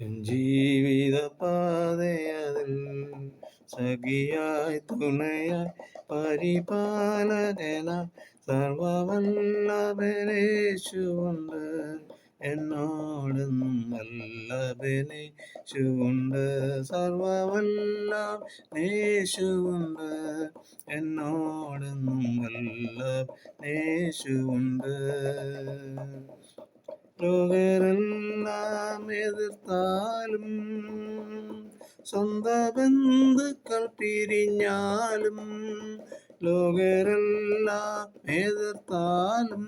N ജീവിത പാതയതിൽ സഖിയായി തുണയായി പരിപാലകന സർവവല്ലഭനേശുണ്ട് എന്നോടൊന്നും വല്ലഭനേശുണ്ട് സർവവല്ലേശുണ്ട് എന്നോടൊന്നും വല്ലഭനേശുണ്ട് ലോകരെല്ലാം ബന്ധുക്കൾ പിരിഞ്ഞാലും ലോകരെല്ലാം എതിർത്താലും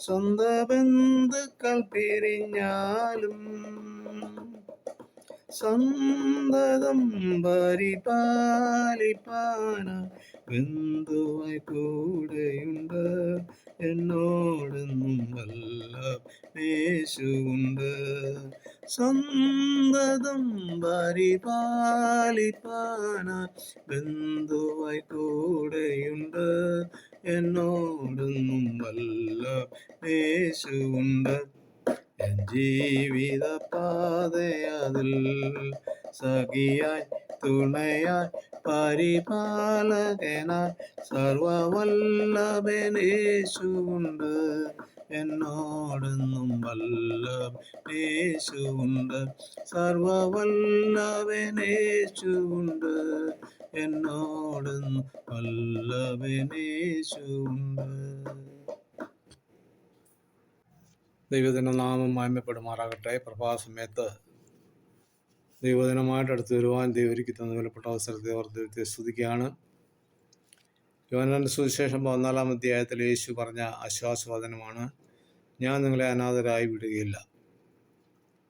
സ്വന്ത ബന്ധുക്കൾ പിരിഞ്ഞാലും സന്തതം പരിപാലിപ്പാന ബന്ധുവായി കൂടെയുണ്ട്. എന്നോടൊന്നും വല്ല യേശുണ്ട് സന്തതം പരിപാലിപ്പാന ബന്ധുവായി കൂടെയുണ്ട്. എന്നോടൊന്നും വല്ല യേശുണ്ട് ജീവിത പാതയതിൽ സഖിയായി തുണയായി പരിപാലകനായി സർവവല്ലഭനേശുണ്ട് എന്നോടൊന്നും വല്ലഭനേശുണ്ട് സർവവല്ലവനേശുണ്ട് എന്നോടൊന്നും വല്ലവനേശുണ്ട് ദൈവത്തിന്റെ നാമം മായ്മപ്പെടുമാറാകട്ടെ പ്രഭാസമയത്ത് ദൈവദിനമായിട്ട് അടുത്ത് വരുവാൻ ദൈവം ഒരുക്കി വിലപ്പെട്ട അവസരത്തെ അവർ ദൈവത്തെ സ്തുതിക്കുകയാണ്. യോനാന്റെ സുവിശേഷം പതിനാലാം അധ്യായത്തിൽ യേശു പറഞ്ഞ ആശ്വാസവചനമാണ് ഞാൻ നിങ്ങളെ അനാഥരായി വിടുകയില്ല.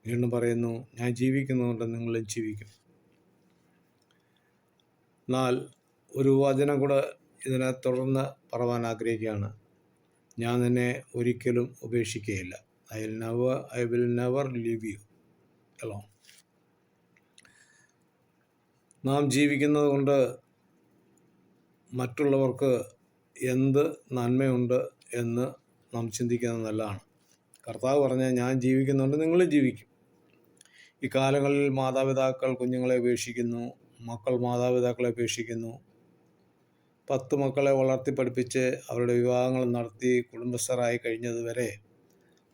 വീണ്ടും പറയുന്നു ഞാൻ ജീവിക്കുന്നതുകൊണ്ട് നിങ്ങളും ജീവിക്കും. എന്നാൽ ഒരു വചനം കൂടെ ഇതിനെ തുടർന്ന് പറവാൻ ആഗ്രഹിക്കുകയാണ്. ഞാൻ നിന്നെ ഒരിക്കലും ഉപേക്ഷിക്കുകയില്ല. I will never I will never leave you alone നാം ജീവിക്കുന്നത് കൊണ്ട് മറ്റുള്ളവർക്ക് എന്ത് നന്മയുണ്ട് എന്ന് നാം ചിന്തിക്കുന്നത് നല്ലതാണ്. കർത്താവ് പറഞ്ഞാൽ ഞാൻ ജീവിക്കുന്നുണ്ട് നിങ്ങൾ ജീവിക്കും. ഈ കാലങ്ങളിൽ മാതാപിതാക്കൾ കുഞ്ഞുങ്ങളെ ഉപേക്ഷിക്കുന്നു മക്കൾ മാതാപിതാക്കളെ ഉപേക്ഷിക്കുന്നു. പത്ത് മക്കളെ വളർത്തി പഠിപ്പിച്ച് അവരുടെ വിവാഹങ്ങൾ നടത്തി കുടുംബസ്ഥരായി കഴിഞ്ഞതുവരെ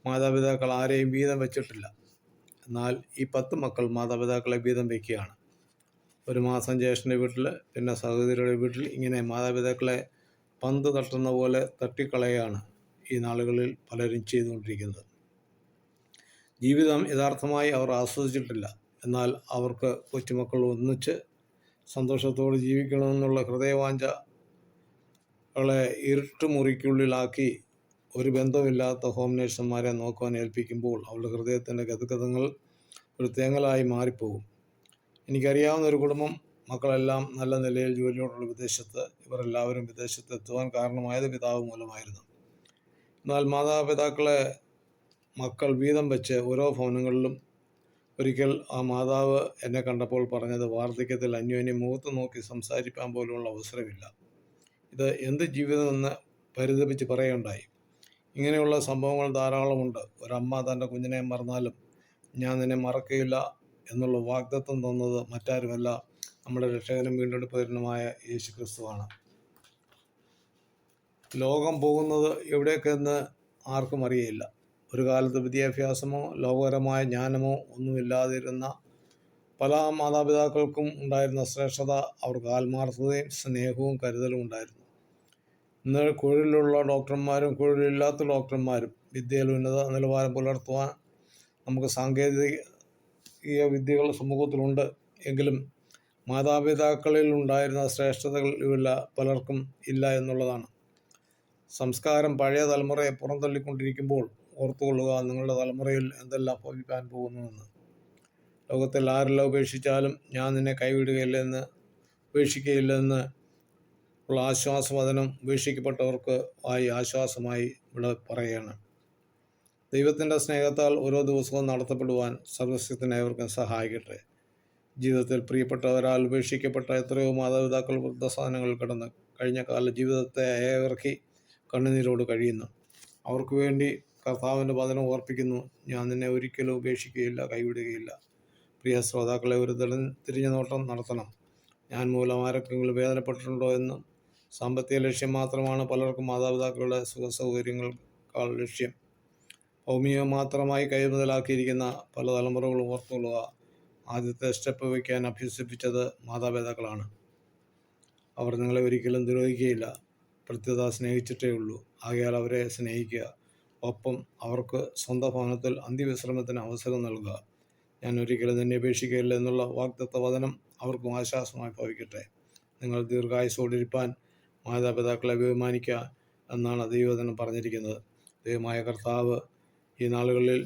മാതാപിതാക്കൾ ആരെയും വീതം വെച്ചിട്ടില്ല. എന്നാൽ ഈ പത്ത് മക്കൾ മാതാപിതാക്കളെ വീതം വയ്ക്കുകയാണ് ഒരു മാസം ജ്യേഷ്ഠന്റെ വീട്ടിൽ പിന്നെ സഹോദരിയുടെ വീട്ടിൽ ഇങ്ങനെ മാതാപിതാക്കളെ പന്ത് തട്ടുന്ന പോലെ തട്ടിക്കളയാണ് ഈ നാളുകളിൽ പലരും ചെയ്തുകൊണ്ടിരിക്കുന്നത്. ജീവിതം യഥാർത്ഥമായി അവർ ആസ്വദിച്ചിട്ടില്ല. എന്നാൽ അവർക്ക് കൊച്ചുമക്കൾ ഒന്നിച്ച് സന്തോഷത്തോടെ ജീവിക്കണമെന്നുള്ള ഹൃദയവാഞ്ച ളെ ഇരുട്ടുമുറിക്കുള്ളിലാക്കി ഒരു ബന്ധമില്ലാത്ത ഹോം നേഴ്സുമാരെ നോക്കുവാൻ ഏൽപ്പിക്കുമ്പോൾ അവളുടെ ഹൃദയത്തിന്റെ ഗതഗതങ്ങൾ ഒരു തേങ്ങലായി മാറിപ്പോകും. എനിക്കറിയാവുന്ന ഒരു കുടുംബം മക്കളെല്ലാം നല്ല നിലയിൽ ജോലിയോടുള്ള വിദേശത്ത് ഇവരെല്ലാവരും വിദേശത്ത് എത്തുവാൻ കാരണമായത് പിതാവ് മൂലമായിരുന്നു. എന്നാൽ മാതാപിതാക്കളെ മക്കൾ വീതം വെച്ച് ഓരോ ഭവനങ്ങളിലും ഒരിക്കൽ ആ മാതാവ് എന്നെ കണ്ടപ്പോൾ പറഞ്ഞത് വാർദ്ധക്യത്തിൽ അന്യോന്യം മുഖത്ത് നോക്കി സംസാരിക്കാൻ പോലുള്ള അവസരമില്ല. ഇത് എന്ത് ജീവിതമെന്ന് പരിതപിച്ച് പറയുകയുണ്ടായി. ഇങ്ങനെയുള്ള സംഭവങ്ങൾ ധാരാളമുണ്ട്. ഒരമ്മ തന്റെ കുഞ്ഞിനെ മറന്നാലും ഞാൻ നിന്നെ മറക്കുകയില്ല. എന്നുള്ള വാഗ്ദത്വം തന്നത് മറ്റാരുമല്ല നമ്മുടെ രക്ഷകനും വീണ്ടെടുപ്പുകാരനുമായ യേശു ക്രിസ്തുവാണ് ലോകം പോകുന്നത് എവിടേക്കെന്ന് ആർക്കും അറിയില്ല ഒരു കാലത്ത് വിദ്യാഭ്യാസമോ ലോകപരമായ ജ്ഞാനമോ ഒന്നുമില്ലാതിരുന്ന പല മാതാപിതാക്കൾക്കും ഉണ്ടായിരുന്ന ശ്രേഷ്ഠത അവർക്ക് ആത്മാർത്ഥതയും സ്നേഹവും കരുതലും ഉണ്ടായിരുന്നു. ഇന്ന് കുഴലിലുള്ള ഡോക്ടർമാരും കുഴലില്ലാത്ത ഡോക്ടർമാരും വിദ്യയിൽ ഉന്നത നിലവാരം പുലർത്തുവാൻ നമുക്ക് സാങ്കേതിക വിദ്യകൾ സമൂഹത്തിലുണ്ട്. എങ്കിലും മാതാപിതാക്കളിൽ ഉണ്ടായിരുന്ന ശ്രേഷ്ഠതകൾ ശ്രേഷ്ഠതകളില്ല പലർക്കും ഇല്ല എന്നുള്ളതാണ്. സംസ്കാരം പഴയ തലമുറയെ പുറന്തള്ളിക്കൊണ്ടിരിക്കുമ്പോൾ ഓർത്തുകൊള്ളുക നിങ്ങളുടെ തലമുറയിൽ എന്തെല്ലാം ഭവിക്കാൻ പോകുന്നുവെന്ന്. ലോകത്തിൽ ആരെല്ലാം ഉപേക്ഷിച്ചാലും ഞാൻ നിന്നെ കൈവിടുകയില്ലെന്ന് ഉപേക്ഷിക്കുകയില്ലെന്ന് ഉള്ള ആശ്വാസവചനം ഉപേക്ഷിക്കപ്പെട്ടവർക്ക് ആയി ആശ്വാസമായി ഇവിടെ പറയുകയാണ്. ദൈവത്തിന്റെ സ്നേഹത്താൽ ഓരോ ദിവസവും നടത്തപ്പെടുവാൻ സർവസ്യത്തിന് ഏവർക്കും സഹായിക്കട്ടെ. ജീവിതത്തിൽ പ്രിയപ്പെട്ടവരാൽ ഉപേക്ഷിക്കപ്പെട്ട എത്രയോ മാതാപിതാക്കൾ വൃദ്ധസാധനങ്ങൾ കിടന്ന് കഴിഞ്ഞ കാല ജീവിതത്തെ ഏവർക്കി കണ്ണുനീരോട് കഴിയുന്നു. അവർക്ക് വേണ്ടി കർത്താവിന്റെ വചനം ഓർപ്പിക്കുന്നു. ഞാൻ നിന്നെ ഒരിക്കലും ഉപേക്ഷിക്കുകയില്ല കൈവിടുകയില്ല. പ്രിയ ശ്രോതാക്കളെ ഒരു തിരി തിരിഞ്ഞ നോട്ടം നടത്തണം. ഞാൻ മൂലം ആരൊക്കെങ്കിലും വേദനപ്പെട്ടിട്ടുണ്ടോ എന്നും സാമ്പത്തിക ലക്ഷ്യം മാത്രമാണ് പലർക്കും മാതാപിതാക്കളുടെ സുഖ സൗകര്യങ്ങൾക്കാൾ ലക്ഷ്യം. ഭൗമികം മാത്രമായി കൈമുതലാക്കിയിരിക്കുന്ന പല തലമുറകളും ഓർത്തുകൊള്ളുക. ആദ്യത്തെ സ്റ്റെപ്പ് വയ്ക്കാൻ അഭ്യസിപ്പിച്ചത് മാതാപിതാക്കളാണ്. അവർ നിങ്ങളെ ഒരിക്കലും ദ്രോഹിക്കുകയില്ല. പ്രത്യേകത സ്നേഹിച്ചിട്ടേ ഉള്ളൂ. ആകയാൽ അവരെ സ്നേഹിക്കുക. ഒപ്പം അവർക്ക് സ്വന്തം ഭവനത്തിൽ അന്ത്യവിശ്രമത്തിന് അവസരം നൽകുക. ഞാൻ ഒരിക്കലും തന്നെ അപേക്ഷിക്കുകയില്ല എന്നുള്ള വാഗ്ദത്ത വചനം അവർക്കും ആശ്വാസമായി ഭവിക്കട്ടെ. നിങ്ങൾ ദീർഘായുസോടിരിപ്പാൻ മാതാപിതാക്കളെ ബഹുമാനിക്കുക എന്നാണ് ദൈവവചനം പറഞ്ഞിരിക്കുന്നത്. ദൈവമായ കർത്താവ് ഈ നാളുകളിൽ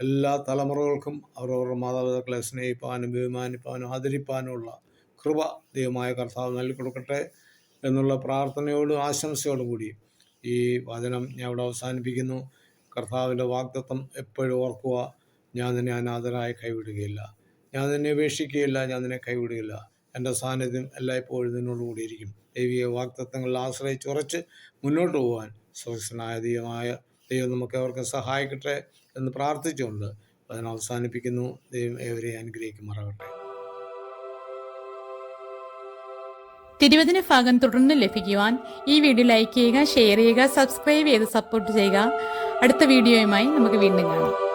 എല്ലാ തലമുറകൾക്കും അവരവരുടെ മാതാപിതാക്കളെ സ്നേഹിപ്പാനും ബഹുമാനിപ്പാനും ആദരിപ്പാനുമുള്ള കൃപ ദൈവമായ കർത്താവ് നൽകി കൊടുക്കട്ടെ എന്നുള്ള പ്രാർത്ഥനയോടും ആശംസയോടും കൂടി ഈ വചനം ഞാൻ ഇവിടെ അവസാനിപ്പിക്കുന്നു. കർത്താവിന്റെ വാഗ്ദത്വം എപ്പോഴും ഓർക്കുക ഞാൻ നിന്നെ അനാഥരായി കൈവിടുകയില്ല. ഞാൻ നിന്നെ ഉപേക്ഷിക്കുകയില്ല ഞാൻ നിന്നെ കൈവിടുകയില്ല. എന്റെ സാന്നിധ്യം എല്ലായ്പ്പോഴും നിന്നോട് കൂടിയിരിക്കും. ദൈവിക വാഗ്ദത്വങ്ങളിൽ ആശ്രയിച്ച് ഉറച്ച് മുന്നോട്ട് പോകാൻ സ്വസ്ഥനായ ദൈവമായ ദൈവം നമുക്ക് അവർക്ക് സഹായിക്കട്ടെ എന്ന് പ്രാർത്ഥിച്ചുകൊണ്ട് അതിനെ അവസാനിപ്പിക്കുന്നു. ദൈവം ഏവരെയും അനുഗ്രഹിക്കുമാറാകട്ടെ. തിരുവചന ഭാഗം തുടർന്ന് ലഭിക്കുവാൻ ഈ വീഡിയോ ലൈക്ക് ചെയ്യുക ഷെയർ ചെയ്യുക സബ്സ്ക്രൈബ് ചെയ്ത് സപ്പോർട്ട് ചെയ്യുക. അടുത്ത വീഡിയോയുമായി നമുക്ക് വീണ്ടും കാണാം.